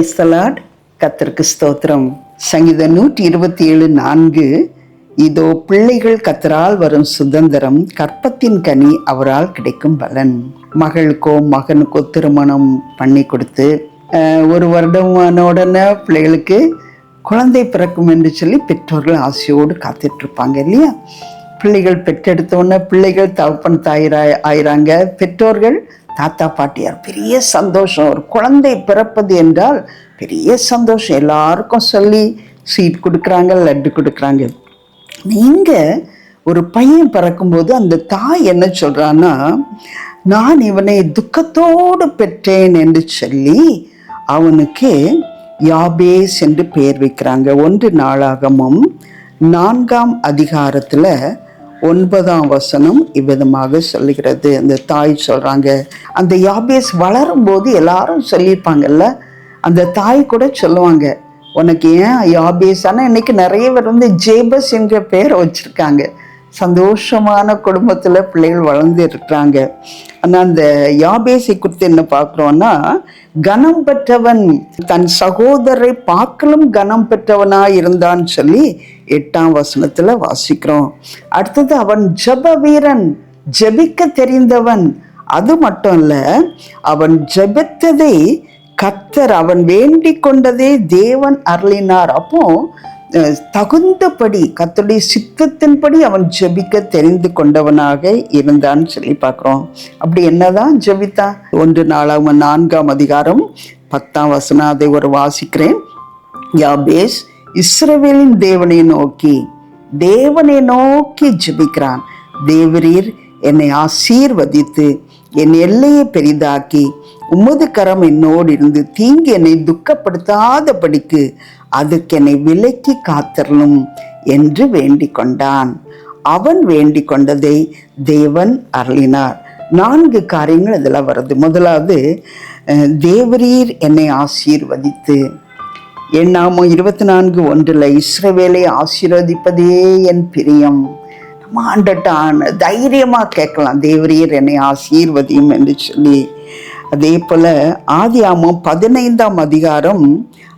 Praise the Lord ஸ்தோத்திரம் சங்கீதம் நூற்றி இருபத்தி ஏழு நான்கு. இதோ பிள்ளைகள் கத்தரால் வரும் சுதந்திரம் கற்பத்தின் கனி அவரால் கிடைக்கும் பலன். மகளுக்கோ மகனுக்கோ திருமணம் பண்ணி கொடுத்து ஒரு வருடமான உடனே பிள்ளைகளுக்கு குழந்தை பிறக்கும் என்று சொல்லி பெற்றோர்கள் ஆசையோடு காத்துட்டு இருப்பாங்க இல்லையா? பிள்ளைகள் பெற்றெடுத்த உடனே பிள்ளைகள் தகப்பன் தாயிராய் ஆயிராங்க. பெற்றோர்கள் தாத்தா பாட்டியார் பெரிய சந்தோஷம். ஒரு குழந்தை பிறப்பது என்றால் பெரிய சந்தோஷம். எல்லாருக்கும் சொல்லி ஸ்வீட் கொடுக்குறாங்க லட்டு கொடுக்குறாங்க. நீங்கள் ஒரு பையன் பிறக்கும்போது அந்த தாய் என்ன சொல்கிறான்னா நான் இவனை துக்கத்தோடு பெற்றேன் என்று சொல்லி அவனுக்கு யாபேஸ் என்று பெயர் வைக்கிறாங்க. ஒன்று நாளாகமும் நான்காம் அதிகாரத்தில் ஒன்பதாம் வசனம் இவ்விதமாக சொல்லுகிறது. அந்த தாய் சொல்கிறாங்க அந்த யாபேஸ் வளரும் போது எல்லாரும் சொல்லியிருப்பாங்கல்ல அந்த தாய் கூட சொல்லுவாங்க உனக்கு ஏன் யாபேஸ்? ஆனால் இன்னைக்கு நிறைய பேர் வந்து ஜேபஸ் என்ற பேரை வச்சுருக்காங்க. சந்தோஷமான குடும்பத்தில் பிள்ளைகள் வளர்ந்து இருக்கிறாங்க. ஆனால் அந்த யாபேசை குறித்து என்ன பார்க்குறோன்னா கனம் பெற்றவன் தன் சகோதரரை பார்க்கலும் கனம் பெற்றவனா இருந்தான்னு சொல்லி எட்டாம் வசனத்தில் வாசிக்கிறோம். அடுத்தது அவன் ஜப வீரன் ஜபிக்க தெரிந்தவன். அது மட்டும் இல்லை அவன் ஜெபித்ததை கத்தர் அவன் வேண்டிக் கொண்டதே தேவன் அருளினார். அப்போ தகுந்தபடி கத்தருடைய சித்தத்தின்படி அவன் ஜெபிக்க தெரிந்து கொண்டவனாக இருந்தான்னு சொல்லி பார்க்குறோம். அப்படி என்னதான் ஜெபித்தான் ஒன்று நாளாம் நான்காம் அதிகாரம் பத்தாம் வசனம் அதை ஒரு வாசிக்கிறேன். யாபேஸ் இஸ்ரவேலின் தேவனை நோக்கி தேவனை நோக்கி ஜெபிக்கிறான். தேவரீர் என்னை ஆசீர்வதித்து என் எல்லையை பெரிதாக்கி உமது கரம் என்னோடு இருந்து தீங்கு என்னை துக்கப்படுத்தாதபடிக்கு அதுக்கு என்னை விலக்கி காத்தரலும் என்று வேண்டிக் கொண்டான் அவன் வேண்டிக் கொண்டதை தேவன் அருளினார். நான்கு காரியங்கள் இதில் வருது. முதலாவது தேவரீர் என்னை ஆசீர்வதித்து. எண்ணாமோ இருபத்தி நான்கு ஒன்றில் இஸ்ரவேலை ஆசீர்வதிப்பதே என் பிரியம். நம்ம ஆண்டட்டான் தைரியமாக கேட்கலாம். தேவரீர் என்னை ஆசீர்வதியும் என்று சொல்லி. அதே போல் ஆதியாமம் பதினைந்தாம் அதிகாரம்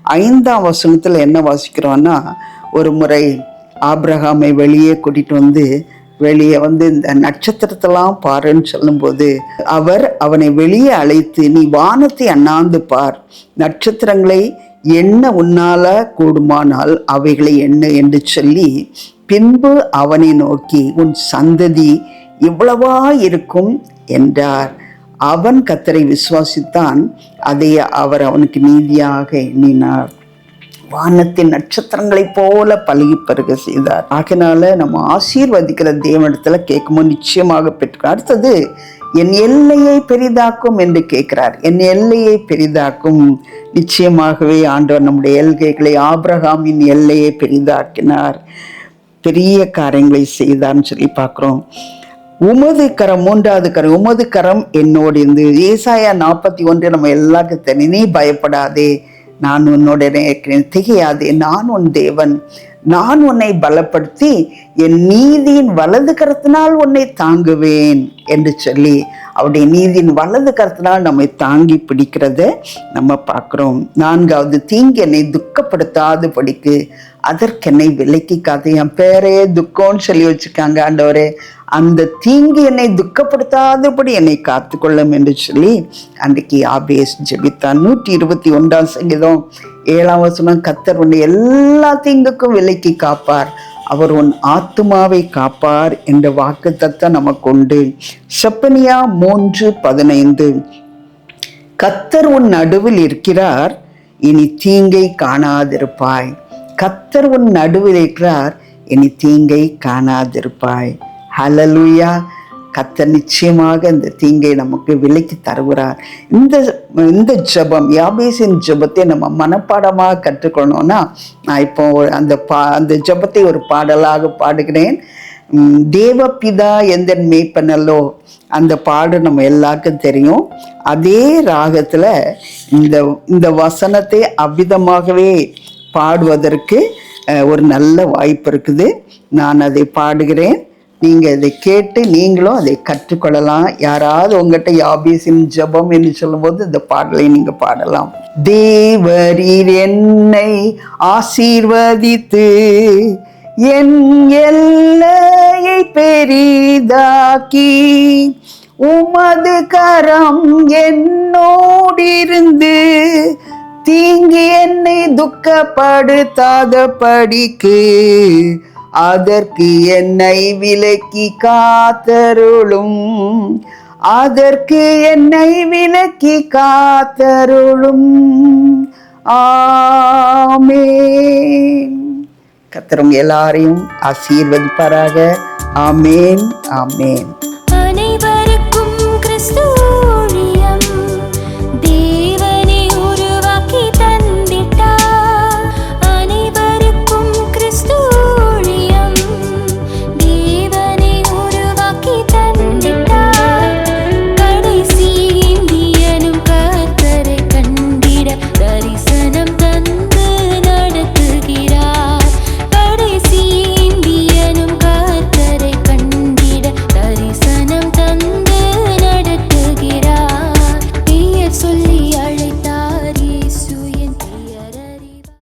ஐந்தாம் வசனத்தில் என்ன வாசிக்கிறோன்னா ஒரு முறை ஆப்ரஹாமை வெளியே கூட்டிகிட்டு வந்து வெளியே வந்து இந்த நட்சத்திரத்தெல்லாம் பாருன்னு சொல்லும்போது அவர் அவனை வெளியே அழைத்து நீ வானத்தை அண்ணாந்து பார். நட்சத்திரங்களை என்ன உன்னால கூடுமானால் அவைகளை என்ன? என்று சொல்லி பின்பு அவனை நோக்கி உன் சந்ததி இவ்வளவா இருக்கும்? என்றார். அவன் கத்தரை விசுவாசித்தான் அதை அவர் அவனுக்கு நீதியாக எண்ணினார். வானத்தின் நட்சத்திரங்களைப் போல பழகி பருக செய்தார். ஆகினால நம்ம ஆசீர்வதிக்கிற தேவனிடத்துல கேட்கும்போது நிச்சயமாக பெற்று அடுத்தது என் எல்லையை பெரிதாக்கும் என்று கேட்கிறார். என் எல்லையை பெரிதாக்கும். நிச்சயமாகவே ஆண்டவர் நம்முடைய எல்கைகளை ஆபிரகாமின் எல்லையை பெரிதாக்கினார். பெரிய காரியங்களை செய்தார்னு சொல்லி பார்க்குறோம். உமது கரம் மூன்றாவது கரம் உமது கரம் என்னோடு இருந்து. ஏசாயா நாற்பத்தி ஒன்று நம்ம எல்லாருக்கும் தெரியும் நீ பயப்படாதே. நான் உன்னோட இருக்கிறேன் திகையாதே. நான் உன் தேவன். நான் உன்னை பலப்படுத்தி என் நீதியின் வலது கரத்தினால் உன்னை தாங்குவேன் என்று சொல்லி அவருடைய நீதியின் வலது கரத்தினால் நம்மை தாங்கி பிடிக்கிறத. நம்ம பார்க்குறோம். நான்காவது தீங்கு என்னை துக்கப்படுத்தாதபடிக்கு அதற்கென்னை விலக்கி காத்து என் பேரே துக்கம்னு சொல்லி வச்சுருக்காங்க ஆண்டவரே. அந்த தீங்கு என்னை துக்கப்படுத்தாதபடி என்னை காத்துக்கொள்ளும் என்று சொல்லி அன்றைக்கு ஆபேஸ் ஜெபித்தான். நூற்றி இருபத்தி ஒன்றாம் சங்கீதம். ஏழாம் வசனம் கத்தர் உன்னை எல்லா தீங்குக்கும் விலைக்கு காப்பார். அவர் உன் ஆத்துமாவை காப்பார் என்ற வாக்கு தத்தம் நமக்கு உண்டு செப்பனியா மூன்று பதினைந்து. கத்தர் உன் நடுவில் இருக்கிறார் இனி தீங்கை காணாதிருப்பாய். கத்தர் உன் நடுவில் இருக்கிறார் இனி தீங்கை காணாதிருப்பாய். ஹலலுயா கத்தர் நிச்சயமாக இந்த தீங்கை நமக்கு விலைக்கு தருகிறார். இந்த இந்த ஜெபம் யாபேசின் ஜெபத்தை நம்ம மனப்பாடமாக கற்றுக்கொள்ளணும்னா நான் இப்போ அந்த பா அந்த ஜெபத்தை ஒரு பாடலாக பாடுகிறேன். உம், தேவபிதா எந்த மேய்ப்பனல்லோ அந்த பாடு நம்ம எல்லாருக்கும் தெரியும். அதே ராகத்தில் இந்த இந்த வசனத்தை அவ்விதமாகவே பாடுவதற்கு ஒரு நல்ல வாய்ப்பு இருக்குது. நான் அதை பாடுகிறேன். நீங்கள் இதை கேட்டு நீங்களும் அதை கற்றுக்கொள்ளலாம். யாராவது உங்ககிட்ட யாபேசின் ஜெபம் என்று சொல்லும்போது இந்த பாடலை நீங்கள் பாடலாம். தேவரீர் என்னை ஆசீர்வதித்து என் எல்லையை பெரிதாக்கி உமது கரம் என்னோடிருந்து தீங்கு என்னை துக்கப்படுத்தாத படிக்கு அதற்கு என்னை விலக்கி காத்தருளும். அதற்கு என்னை விலக்கி காத்தருளும். ஆமே கத்தரும் எல்லாரையும் ஆசீர்வதிப்பாராக. ஆமேன் ஆமேன்.